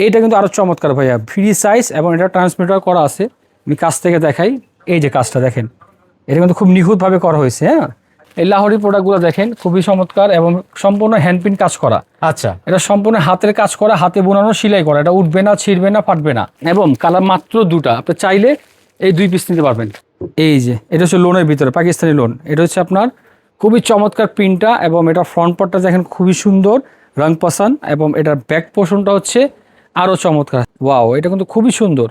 এইটা কিন্তু আরও চমৎকার ভাইয়া। ফ্রি সাইজ এবং এটা ট্রান্সমিটার করা আছে। আমি কাছ থেকে দেখাই। এই যে কাজটা দেখেন। এটা কিন্তু খুব নিখুঁতভাবে করা হয়েছে হ্যাঁ? এই লাহোরি প্রোডাক্টগুলো দেখেন খুবই চমৎকার এবং সম্পূর্ণ হ্যান্ডপিন কাজ করা। আচ্ছা। এটা সম্পূর্ণ হাতের কাজ করা হাতে বোনানো সেলাই করা। এটা উঠবে না ছিঁড়বে না ফাটবে না। এবং কালার মাত্র দুটা। আপনি চাইলে এই দুই পিস নিতে পারবেন। এই যে এটা হচ্ছে লোনের ভিতরে পাকিস্তানি লোন এটা হচ্ছে আপনার খুবই চমৎকার প্রিন্টটা এবং এটা ফ্রন্ট পার্টটা দেখেন খুবই সুন্দর রং পাসান এবং এটার ব্যাক পোর্শনটা হচ্ছে আরও চমৎকার। ওয়াও, এটা কিন্তু খুবই সুন্দর।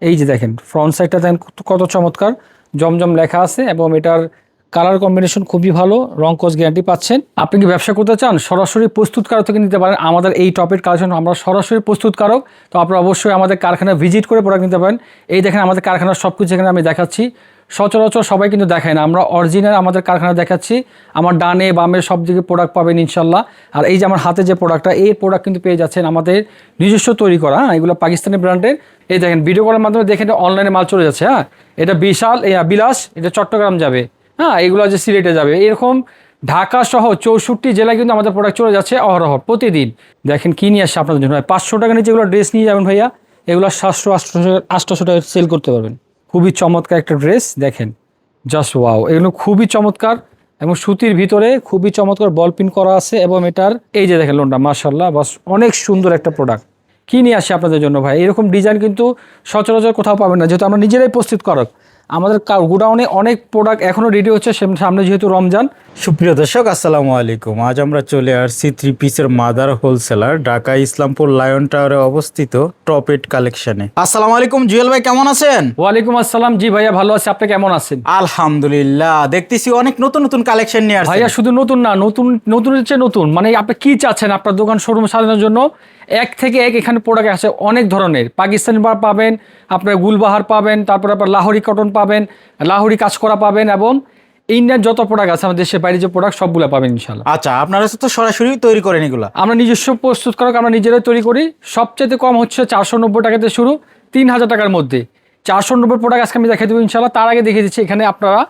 এই যে দেখেন ফ্রন্ট সাইডটা দেখেন কত- চমৎকার। জমজম লেখা আছে এবং এটার কালার কম্বিনেশন খুবই ভালো, রং কোচ গ্যারান্টি পাচ্ছেন। আপনি কি ব্যবসা করতে চান? সরাসরি প্রস্তুতকারক থেকে নিতে পারেন। আমাদের এই টপের কালেকশন, আমরা সরাসরি প্রস্তুতকারক, তো আপনারা অবশ্যই আমাদের কারখানা ভিজিট করে প্রোডাক্ট নিতে পারেন। এই দেখেন আমাদের কারখানার সব কিছু এখানে আমি দেখাচ্ছি। সচরাচর সবাই কিন্তু দেখায় না। আমরা অরিজিনাল আমাদের কারখানা দেখাচ্ছি, আমার ডানে, বামে সব দিকে প্রোডাক্ট পাবেন ইনশাল্লাহ। আর এই যে আমার হাতে যে প্রোডাক্টটা এই প্রোডাক্ট কিন্তু পেয়ে যাচ্ছেন আমাদের নিজস্ব তৈরি করা হ্যাঁ এগুলো পাকিস্তানি ব্র্যান্ডের এই দেখেন ভিডিও কলের মাধ্যমে দেখেন অনলাইনে মাল চলে যাচ্ছে হ্যাঁ। এটা বিশাল বিলাস, এটা চট্টগ্রাম যাবে হ্যাঁ এগুলো যে সিলেটে যাবে। এরকম ঢাকা সহ চৌষট্টি জেলায় কিন্তু আমাদের প্রোডাক্ট চলে যাচ্ছে অহরহ প্রতিদিন। দেখেন কী নিয়ে আসছে আপনাদের জন্য। পাঁচশো টাকা নিচে এগুলো ড্রেস নিয়ে যাবেন ভাইয়া। এগুলো সাতশো, আটশো আটশোশো টাকা সেল করতে পারবেন। খুবই চমৎকার একটা ড্রেস, দেখেন জাস্ট ওয়াও এগুলো খুবই চমৎকার এবং সুতির ভিতরে খুবই চমৎকার বল পিন করা আছে এবং এটার, এই যে দেখেন লোনটা মার্শাল্লাহ বাস অনেক সুন্দর একটা প্রোডাক্ট কী নিয়ে আসে আপনাদের জন্য ভাই? এরকম ডিজাইন কিন্তু সচরাচর কোথাও পাবেন না, যেহেতু আমরা নিজেরাই প্রস্তুত করক আমাদের গোডাউনে অনেক প্রোডাক্ট এখনও রেডি হচ্ছে সেম- সামনে যেহেতু রমজান। সুপ্রিয় দর্শক আসসালামু আলাইকুম। আজ আমরা চলে আসছি থ্রি পিসের mother wholesaler Dhaka Islampur lion টাওয়ারে অবস্থিত টপ এইট কালেকশনে আসসালামু আলাইকুম জুয়েল ভাই কেমন আছেন? ওয়ালাইকুম আসসালাম। জি ভাইয়া ভালো আছে। আপনি কেমন আছেন? আলহামদুলিল্লাহ দেখতেছি অনেক নতুন নতুন কালেকশন নিয়ে আসছেন। ভাইয়া শুধু নতুন না নতুন নতুন হচ্ছে নতুন। মানে আপনি কি চাচ্ছেন আপনার দোকান শোরুম সাজানোর জন্য? এক থেকে এক এখানে প্রোডাক্ট আছে অনেক ধরনের। পাকিস্তানি পাবেন আপনার গুলবাহার পাবেন তারপর আপনার লাহোরি কটন পাবেন লাহোরি কাজ করা পাবেন এবং ইন্ডিয়ান যত প্রোডাক্ট আছে আমাদের দেশের বাইরে যে প্রোডাক্ট সবগুলো পাবেন ইনশাল্লাহ আচ্ছা আপনারা তো সরাসরি তৈরি করেন এগুলো? আমরা নিজস্ব প্রস্তুতকারক আমরা নিজেরাই তৈরি করি। সবচেয়ে কম হচ্ছে চারশো নব্বই টাকাতে শুরু তিন হাজার টাকার মধ্যে। চারশো নব্বই প্রোডাক্ট আজকে আমি দেখে দেবো ইনশাল্লাহ তার আগে দেখিয়ে দিচ্ছি এখানে আপনারা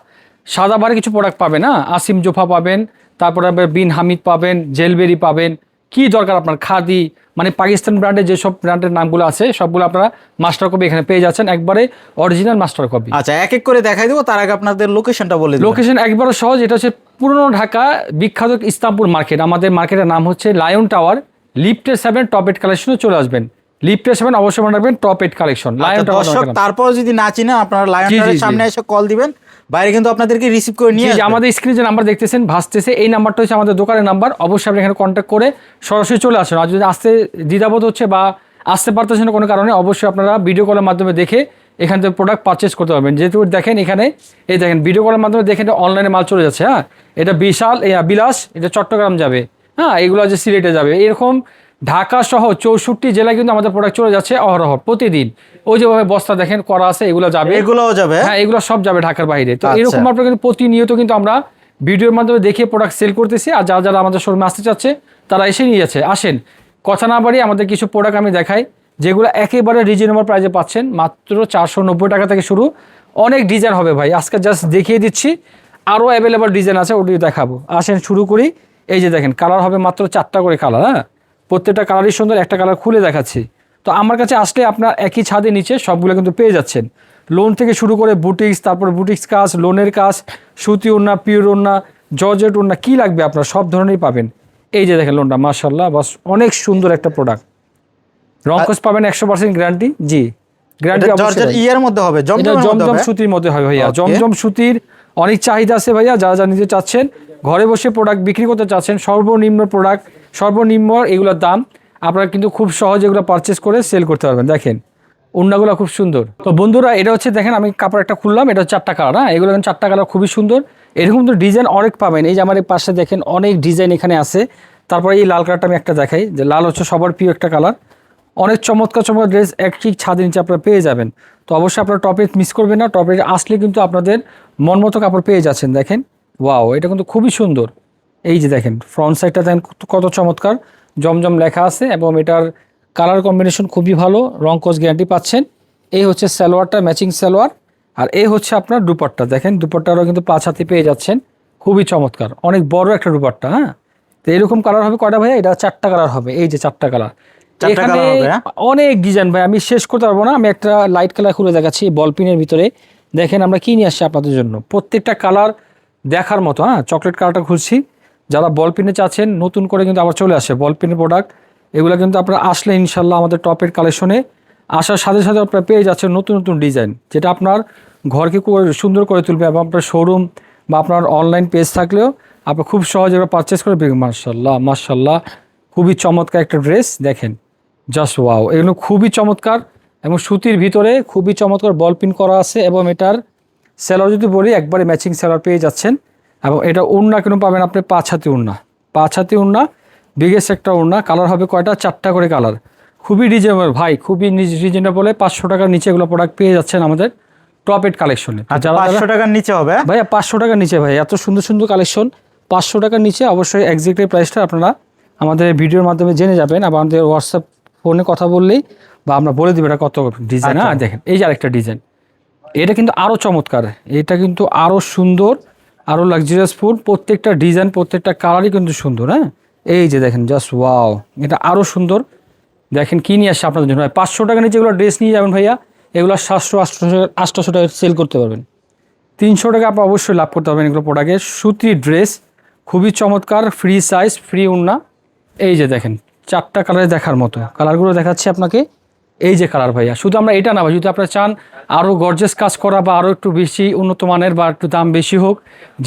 সাদা বারে কিছু প্রোডাক্ট পাবেন হ্যাঁ? আসিম জোফা পাবেন তারপরে বিন হামিদ পাবেন জেলবেরি পাবেন কি দরকার আপনার? খাদি মানে পাকিস্তান ব্র্যান্ডের যেসব ব্র্যান্ডের নামগুলো আছে সবগুলো আপনারা মাস্টার কপি এখানে পেয়ে যাচ্ছেন। একবারে অরিজিনাল মাস্টার কপি আচ্ছা এক এক করে দেখাই দেবো তার আগে আপনাদের লোকেশনটা বলে লোকেশন একবারে সহজ এটা হচ্ছে পুরনো ঢাকা বিখ্যাত ইস্তাম্বুল মার্কেট আমাদের মার্কেটের নাম হচ্ছে লায়ন টাওয়ার লিফটের সেভেন টপ কালেকশনে চলে আসবেন। লিফটের সেভেন অবশ্যই মনে রাখবেন টপ এইট কালেকশন দর্শক তারপর যদি না চিনেন আপনারা লায়ন। সামনে এসে কল দিবেন। বাইরে কিন্তু আপনাদেরকে রিসিভ করে নিয়ে আমাদের স্ক্রিনে যে নাম্বার দেখতেছেন ভাসতেছে এই নাম্বারটা হচ্ছে আমাদের দোকানের নাম্বার অবশ্যই আপনি এখানে কন্ট্যাক্ট করে সরাসরি চলে আসুন। আর যদি আসতে দ্বিধাবোধ হচ্ছে বা আসতে পারতেছেন কোনো কারণে অবশ্যই আপনারা ভিডিও কলের মাধ্যমে দেখে এখান থেকে প্রোডাক্ট পারচেস করতে পারবেন। যেহেতু দেখেন এখানে এই দেখেন ভিডিও কলের মাধ্যমে দেখেন অনলাইনে মাল চলে যাচ্ছে হ্যাঁ? এটা বিশাল বিলাস এটা চট্টগ্রাম যাবে। হ্যাঁ এগুলো যে সিলেটে যাবে। এরকম ঢাকা সহ চৌষট্টি জেলায় কিন্তু আমাদের প্রোডাক্ট চলে যাচ্ছে অহরহ প্রতিদিন। ওই যেভাবে বস্তা দেখেন করা আছে এগুলো যাবে। এগুলোও যাবে? হ্যাঁ এগুলো সব যাবে ঢাকার বাইরে। তো আচ্ছা। এরকম আপনার কিন্তু প্রতিনিয়ত কিন্তু আমরা ভিডিওর মাধ্যমে দেখিয়ে প্রোডাক্ট সেল করতেছি। আর যারা যারা আমাদের শোরুমে আসতে চাচ্ছে তারা এসে নিয়ে যাচ্ছে। আসেন কথা না বাড়িয়ে আমাদের কিছু প্রোডাক্ট আমি দেখাই যেগুলো একেবারে রিজনেবল প্রাইজে পাচ্ছেন মাত্র চারশো নব্বই টাকা থেকে শুরু। অনেক ডিজাইন হবে ভাই। আজকে জাস্ট দেখিয়ে দিচ্ছি। আরও অ্যাভেলেবল ডিজাইন আছে ওটি দেখাবো। আসেন শুরু করি। এই যে দেখেন কালার হবে মাত্র চারটা করে কালার হ্যাঁ? প্রত্যেকটা কালারই সুন্দর একটা কালার খুলে দেখাচ্ছি। তো আমার কাছে আসলে আপনার একই ছাদের নিচে সবগুলো কিন্তু পেয়ে যাচ্ছেন। লোন থেকে শুরু করে বুটিক্স তারপর বুটিক্স কাজ লোনের কাজ সুতি ওড়না পিওর ওড়না জর্জেট ওড়না কী লাগবে আপনার সব ধরনেরই পাবেন। এই যে দেখেন লোনটা মার্শাল্লাহ বাস অনেক সুন্দর একটা প্রোডাক্ট রঙ্কস পাবেন একশো পার্সেন্ট গ্যারান্টি জি। গ্যারান্টি ইয়ের মধ্যে হবে জমজম সুতির মধ্যে হয় ভাইয়া। জমজম সুতির অনেক চাহিদা আছে ভাইয়া যারা যা নিতে চাচ্ছেন ঘরে বসে প্রোডাক্ট বিক্রি করতে চাচ্ছেন সর্বনিম্ন প্রোডাক্ট সর্বনিম্ন এগুলোর দাম আপনারা কিন্তু খুব সহজে এগুলো পারচেস করে সেল করতে পারবেন। দেখেন ওড়নাগুলো খুব সুন্দর। তো বন্ধুরা, এটা হচ্ছে দেখেন, আমি কাপড় একটা খুললাম, এটা হচ্ছে চারটা কালার হ্যাঁ? এগুলো এখন চারটা কালার খুবই সুন্দর। এরকম তো ডিজাইন অনেক পাবেন। এই যে আমার এই পাশে দেখেন, অনেক ডিজাইন এখানে আছে। তারপরে এই লাল কালারটা আমি একটা দেখাই, যে লাল হচ্ছে সবার প্রিয় একটা কালার অনেক চমৎকার চমৎকার ড্রেস এক ঠিক ছাদের নিচে আপনারা পেয়ে যাবেন। তো অবশ্যই আপনারা টপে মিস করবেন না। টপে আসলে কিন্তু আপনাদের মন মতো কাপড় পেয়ে যাচ্ছেন। দেখেন ওয়াও এটা কিন্তু খুবই সুন্দর। এই যে দেখেন ফ্রন্ট সাইডটা দেখেন কত- চমৎকার। জমজম লেখা আছে এবং এটার কালার কম্বিনেশন খুবই ভালো রং কোচ গ্যারান্টি পাচ্ছেন। এই হচ্ছে সালোয়ারটা ম্যাচিং সালোয়ার। আর এই হচ্ছে আপনার দুপাট্টা। দেখেন দুপাট্টারও কিন্তু পাঁচ হাতে পেয়ে যাচ্ছেন। খুবই চমৎকার। অনেক বড় একটা দুপাট্টা হ্যাঁ? তো এরকম কালার হবে কয়টা ভাইয়া? এটা চারটা কালার হবে। এই যে চারটা কালার এখানে হ্যাঁ? অনেক ডিজাইন ভাই আমি শেষ করতে পারব না। আমি একটা লাইট কালার খুলে দেখাচ্ছি বল পিনের ভিতরে। দেখেন আমরা কি নিয়ে আসছি আপনাদের জন্য। প্রত্যেকটা কালার দেখার মতো হ্যাঁ? চকলেট কালারটা খুলছি। যারা বল পিনে চাচ্ছেন নতুন করে কিন্তু আবার চলে আসে বল পিনের প্রোডাক্ট এগুলো কিন্তু আপনারা আসলে ইনশাল্লাহ আমাদের টপের কালেকশনে আসার সাথে সাথে আপনারা পেয়ে যাচ্ছেন নতুন নতুন ডিজাইন যেটা আপনার ঘরকে সুন্দর করে তুলবে এবং আপনার শোরুম বা আপনার অনলাইন পেজ থাকলেও আপনি খুব সহজে পারচেস করে মার্শাল্লাহ মার্শাল্লাহ খুবই চমৎকার একটা ড্রেস দেখেন জাস্ট ওয়াও এগুলো খুবই চমৎকার এবং সুতির ভিতরে খুবই চমৎকার বল পিন করা আছে এবং এটার সেলার যদি বলি, একবারে ম্যাচিং সেলার পেয়ে যাচ্ছেন। এবং এটা উন্না কেন পাবেন আপনি? পাঁচ হাতি উন্না পাঁচ হাতি উন্না বিগেস্ট একটা উন্না কালার হবে কয়টা? চারটা করে কালার খুবই রিজনেবল ভাই খুবই রিজনেবলে পাঁচশো টাকার নিচে এগুলো প্রোডাক্ট পেয়ে যাচ্ছেন আমাদের টপ এড কালেকশনে আচ্ছা পাঁচশো টাকার নিচে হবে হ্যাঁ? ভাইয়া পাঁচশো টাকার নিচে ভাই এত সুন্দর সুন্দর কালেকশন পাঁচশো টাকার নিচে অবশ্যই এক্সাক্টলি প্রাইসটা আপনারা আমাদের ভিডিওর মাধ্যমে জেনে যাবেন আবার আমাদের হোয়াটসঅ্যাপ ফোনে কথা বললেই বা আমরা বলে দিব এটা কত ডিজাইন হ্যাঁ? দেখেন এই যে আরেকটা ডিজাইন এটা কিন্তু আরও চমৎকার এটা কিন্তু আরও সুন্দর আরও লাক্সারিয়াস ফুড প্রত্যেকটা ডিজাইন প্রত্যেকটা কালারই কিন্তু সুন্দর হ্যাঁ? এই যে দেখেন জাস্ট ওয়াও এটা আরও সুন্দর। দেখেন, কী নিয়ে আসছে আপনাদের জন্য? পাঁচশো টাকা নিচে এগুলো ড্রেস নিয়ে যাবেন ভাইয়া, এগুলো সাতশো, আটশো, আটশোশো টাকা সেল করতে পারবেন। তিনশো টাকা আপনি অবশ্যই লাভ করতে পারবেন এগুলো প্রোডাক্টের সুতির ড্রেস খুবই চমৎকার ফ্রি সাইজ ফ্রি উন্না এই যে দেখেন, চারটা কালারে দেখার মতো। কালারগুলো দেখাচ্ছে আপনাকে। এই যে কালার ভাইয়া, শুধু আমরা এটা না যদি আপনারা চান আরও গর্জেস কাজ করা বা আরও একটু বেশি উন্নত মানের বা একটু দাম বেশি হোক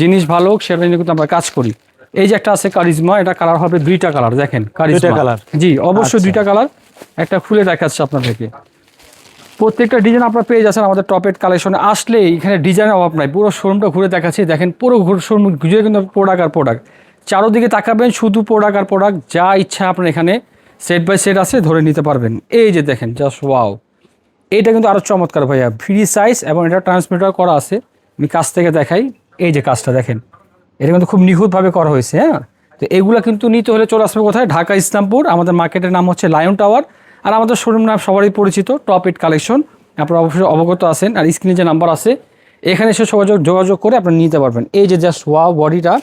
জিনিস ভালো হোক সেটা নিয়ে কিন্তু আমরা কাজ করি। এই যে একটা আছে কারিজমা এটা কালার হবে দুইটা কালার দেখেন কারিজমা। colour? জি অবশ্যই দুইটা কালার একটা খুলে দেখাচ্ছে আপনাদেরকে। প্রত্যেকটা ডিজাইন আপনারা পেয়ে যাচ্ছেন আমাদের টপেট কালেকশনে আসলে এখানে ডিজাইনের অভাব নাই পুরো শোরুমটা ঘুরে দেখাচ্ছি। দেখেন পুরো শোরুম ঘুরে কিন্তু প্রোডাক্ট আর প্রোডাক্ট চারোদিকে তাকাবেন শুধু প্রোডাক্ট আর প্রোডাক্ট যা ইচ্ছা আপনার এখানে সেট বাই সেট আছে ধরে নিতে পারবেন। এই যে দেখেন জাস্ট ওয়াও এটা কিন্তু আরও চমৎকার ভাইয়া। ফ্রি সাইজ এবং এটা ট্রান্সমিটার করা আছে। আমি কাছ থেকে দেখাই। এই যে কাজটা দেখেন। এটা কিন্তু খুব নিখুঁতভাবে করা হয়েছে হ্যাঁ? তো এগুলো কিন্তু নিতে হলে চলে আসবে কোথায়? ঢাকা ইসলামপুর। আমাদের মার্কেটের নাম হচ্ছে লায়ন টাওয়ার আর আমাদের শোরুম নাম সবারই পরিচিত টপ ইট কালেকশন আপনারা অবশ্যই অবগত আছেন। আর স্ক্রিনে যে নাম্বার আছে এখানে এসে যোগাযোগ যোগাযোগ করে আপনারা নিতে পারবেন। এই যে জাস্ট ওয়াও বডিটা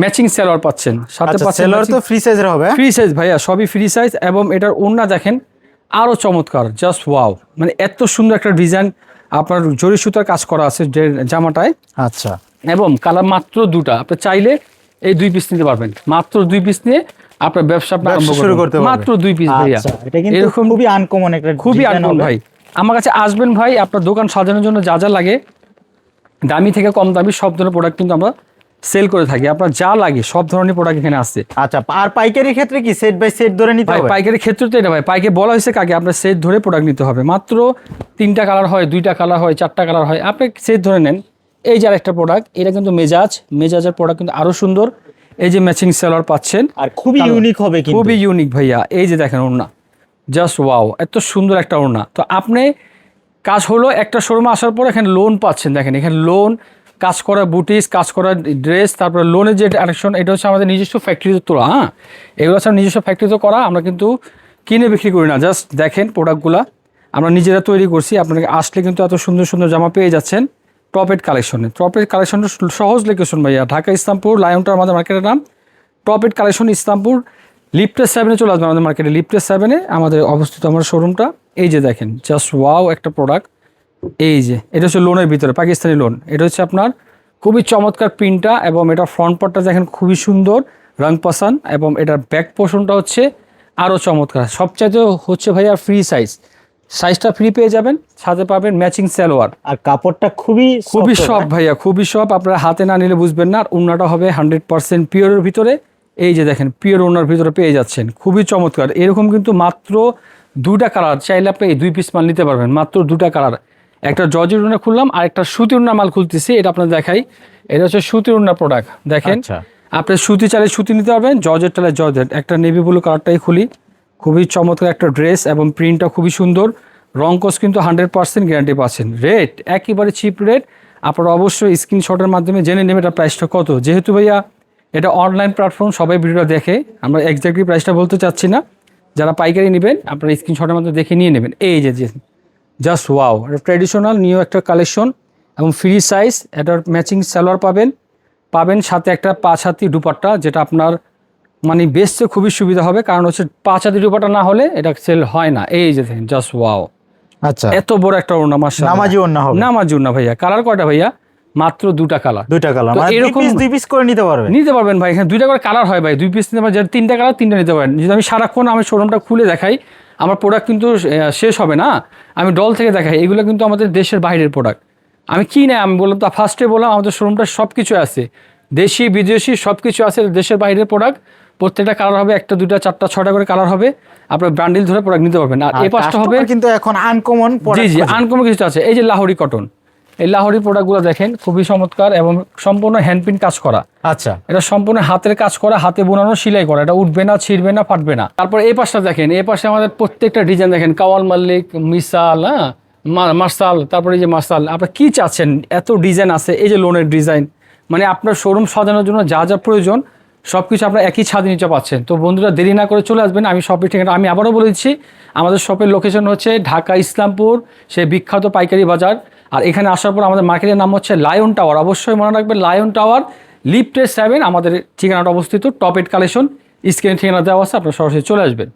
ম্যাচিং সেলোয়ার পাচ্ছেন। সাথে আচ্ছা পাচ্ছেন সেলর তো ফ্রি সাইজের হবে? ফ্রি সাইজ ভাইয়া সবই ফ্রি সাইজ এবং এটার ওড়না দেখেন আরও চমৎকার জাস্ট ওয়াও মানে এত সুন্দর একটা ডিজাইন আপনার জরি সুতার কাজ করা আছে জামাটায়। আচ্ছা। এবং কালার মাত্র দুটা। আপনি চাইলে এই দুই পিস নিতে পারবেন। মাত্র দুই পিস নিয়ে আপনার ব্যবসা শুরু করতে মাত্র দুই পিস ভাইয়া। আচ্ছা এরকম খুবই আনকমন একটা খুবই আনকমন ভাই। আমার কাছে আসবেন ভাই আপনার দোকান সাজানোর জন্য যা যা লাগে। দামি থেকে কম দামি সব ধরনের প্রোডাক্ট কিন্তু আমরা সেল করে থাকি আপনার যা লাগে সব ধরনের প্রোডাক্ট এখানে আছে। আচ্ছা আর পাইকারি ক্ষেত্রে কি সেট বাই সেট ধরে নিতে হবে? পাইকারি ক্ষেত্রে তো এটা ভাই পাইকে বলা হয়েছে কাকে আপনার সেট ধরে প্রোডাক্ট নিতে হবে। মাত্র তিনটা কালার হয় দুইটা কালার হয় চারটা কালার হয় আপনি সেট ধরে নেন। এই যে আরেকটা প্রোডাক্ট এটা কিন্তু মেজাজ মেজাজের প্রোডাক্ট কিন্তু আরও সুন্দর। এই যে ম্যাচিং সেলার পাচ্ছেন। আর খুবই ইউনিক হবে কিন্তু। খুবই ইউনিক ভাইয়া। এই যে দেখেন ওড়না জাস্ট ওয়াও এত সুন্দর একটা ওড়না। তো আপনি কাজ হলো একটা শোরুমে আসার পর এখানে লোন পাচ্ছেন। দেখেন এখানে লোন কাজ করা বুটিস, কাজ করা ড্রেস, তারপরে লোনের যে কানেকশন এটা হচ্ছে আমাদের নিজস্ব ফ্যাক্টরিতে তোলা হ্যাঁ? এগুলো হচ্ছে নিজস্ব ফ্যাক্টরিতে করা আমরা কিন্তু কিনে বিক্রি করি না। জাস্ট দেখেন প্রোডাক্টগুলা আমরা নিজেরা তৈরি করছি। আপনাকে আসলে কিন্তু এত সুন্দর সুন্দর জামা পেয়ে যাচ্ছেন টপেট কালেকশনে টপেট কালেকশনটা সহজ লোকেশন ভাইয়া, ঢাকা, ইসলামপুর লায়নটা আমাদের মার্কেটের নাম। টপেট কালেকশন ইসলামপুর লিফটের সেভেনে চলে আসবেন আমাদের মার্কেটে লিফটের সেভেনে আমাদের অবস্থিত আমার শোরুমটা এই যে দেখেন জাস্ট ওয়াও একটা প্রোডাক্ট এই যে এটা হচ্ছে লোনের ভিতরে পাকিস্তানি লোন এটা হচ্ছে আপনার খুবই চমৎকার প্রিন্টটা এবং এটা ফ্রন্ট পার্টটা দেখেন খুবই সুন্দর রং পাসান এবং এটার ব্যাক পোর্শনটা হচ্ছে আরও চমৎকার। সবচাইতে হচ্ছে ভাইয়া ফ্রি সাইজ সাইজটা ফ্রি পেয়ে যাবেন সাথে পাবেন ম্যাচিং সালোয়ার। আর কাপড়টা খুবই খুবই সব ভাইয়া খুবই সব আপনারা হাতে না নিলে বুঝবেন না আর উন্নাটা হবে হান্ড্রেড পার্সেন্ট পিওরের ভিতরে। এই যে দেখেন পিওর ওনার ভিতরে পেয়ে যাচ্ছেন খুবই চমৎকার। এরকম কিন্তু মাত্র দুটা কালার চাইলে আপনি এই দুই পিস মাল নিতে পারবেন মাত্র দুটা কালার একটা জর্জের উন্না খুললাম আর একটা সুতির উন্না মাল খুলতেছি এটা আপনার দেখাই। এটা হচ্ছে সুতির উন্না প্রোডাক্ট দেখেন। আচ্ছা। আপনি সুতি চাইলে সুতি নিতে পারবেন জর্জের টালে জর্জের। একটা নেভি ব্লু কালারটাই খুলি। খুবই চমৎকার একটা ড্রেস এবং প্রিন্টটা খুবই সুন্দর। রং কোস কিন্তু হান্ড্রেড পার্সেন্ট গ্যারান্টি পাচ্ছেন। রেট একেবারে চিপ রেট আপনারা অবশ্যই স্ক্রিনশটের মাধ্যমে জেনে নেবেন এটা প্রাইসটা কত। যেহেতু ভাইয়া এটা অনলাইন প্ল্যাটফর্ম সবাই ভিডিওটা দেখে। আমরা এক্স্যাক্টলি প্রাইসটা বলতে চাচ্ছি না। যারা পাইকারি নেবেন আপনারা স্ক্রিনশটের মাধ্যমে দেখে নিয়ে নেবেন। এই যে জাস্ট ওয়াও এটা ট্র্যাডিশনাল নিউ একটা কালেকশন এবং ফ্রি সাইজ এটার ম্যাচিং সালোয়ার পাবেন। পাবেন সাথে একটা পাঁচ হাতি দুপাট্টা যেটা আপনার মানে বেচতে খুবই সুবিধা হবে। কারণ হচ্ছে পাঁচ হাতের উপরটা না হলে এটা সেল হয় না। এই যে দেখেন জাস্ট ওয়াও আচ্ছা। এত বড় একটা ওড়না মাসা নামাজি ওন্না হবে। নামাজ না ভাইয়া। কালার কয়টা ভাইয়া? মাত্র দুটা কালার দুইটা কালার মানে এরকম- দুই পিস করে নিতে পারবেন। নিতে পারবেন ভাই। এখানে দুইটা করে কালার হয় ভাই। দুই পিস নিতে যেটা তিনটা কালার তিনটা নিতে পারেন যদি আমি সারাক্ষণ আমি শোরুমটা খুলে দেখাই আমার প্রোডাক্ট কিন্তু শেষ হবে না। আমি ডল থেকে দেখাই এগুলো কিন্তু আমাদের দেশের বাইরের প্রোডাক্ট আমি কি নেয় আমি বললাম তা ফার্স্টে বললাম আমাদের শোরুমটা সব কিছু আছে। দেশি বিদেশি সব কিছু আছে দেশের বাইরের প্রোডাক্ট প্রত্যেকটা কালার হবে একটা দুইটা চারটা ছটা করে কালার হবে। আপনার ব্র্যান্ডেল ধরে প্রোডাক্ট নিতে পারবেন। আর আর এই পাঁচটা হবে কিন্তু এখন আনকমন জি জি আনকমন কিছু আছে। এই যে লাহোরি কটন এই লাহোরি প্রোডাক্টগুলো দেখেন খুবই চমৎকার এবং সম্পূর্ণ হ্যান্ডপিন কাজ করা। আচ্ছা। এটা সম্পূর্ণ হাতের কাজ করা হাতে বোনানো সেলাই করা। এটা উঠবে না ছিঁড়বে না ফাটবে না। তারপর এই পাশটা দেখেন এই পাশে আমাদের প্রত্যেকটা ডিজাইন দেখেন কাওয়াল মাল্লিক মিসাল হ্যাঁ? মার্শাল তারপরে এই যে মার্শাল আপনার কি চাচ্ছেন? এত ডিজাইন আছে এই যে লোনের ডিজাইন মানে আপনার শোরুম সাজানোর জন্য যা যা প্রয়োজন সব কিছু আপনার একই ছাদ নিচে পাচ্ছেন। তো বন্ধুরা দেরি না করে চলে আসবেন আমি শপের ঠিকানা আমি আবারও বলে দিচ্ছি। আমাদের শপের লোকেশন হচ্ছে ঢাকা ইসলামপুর সেই বিখ্যাত পাইকারি বাজার। আর এখানে আসার পর আমাদের মার্কেটের নাম হচ্ছে লায়ন টাওয়ার। অবশ্যই মনে রাখবেন লায়ন টাওয়ার, লিফটের সেভেন, আমাদের ঠিকানাটা অবস্থিত টপ কালেকশন, স্ক্রিনে ঠিকানা দেওয়া আছে, আপনারা সরাসরি চলে আসবেন।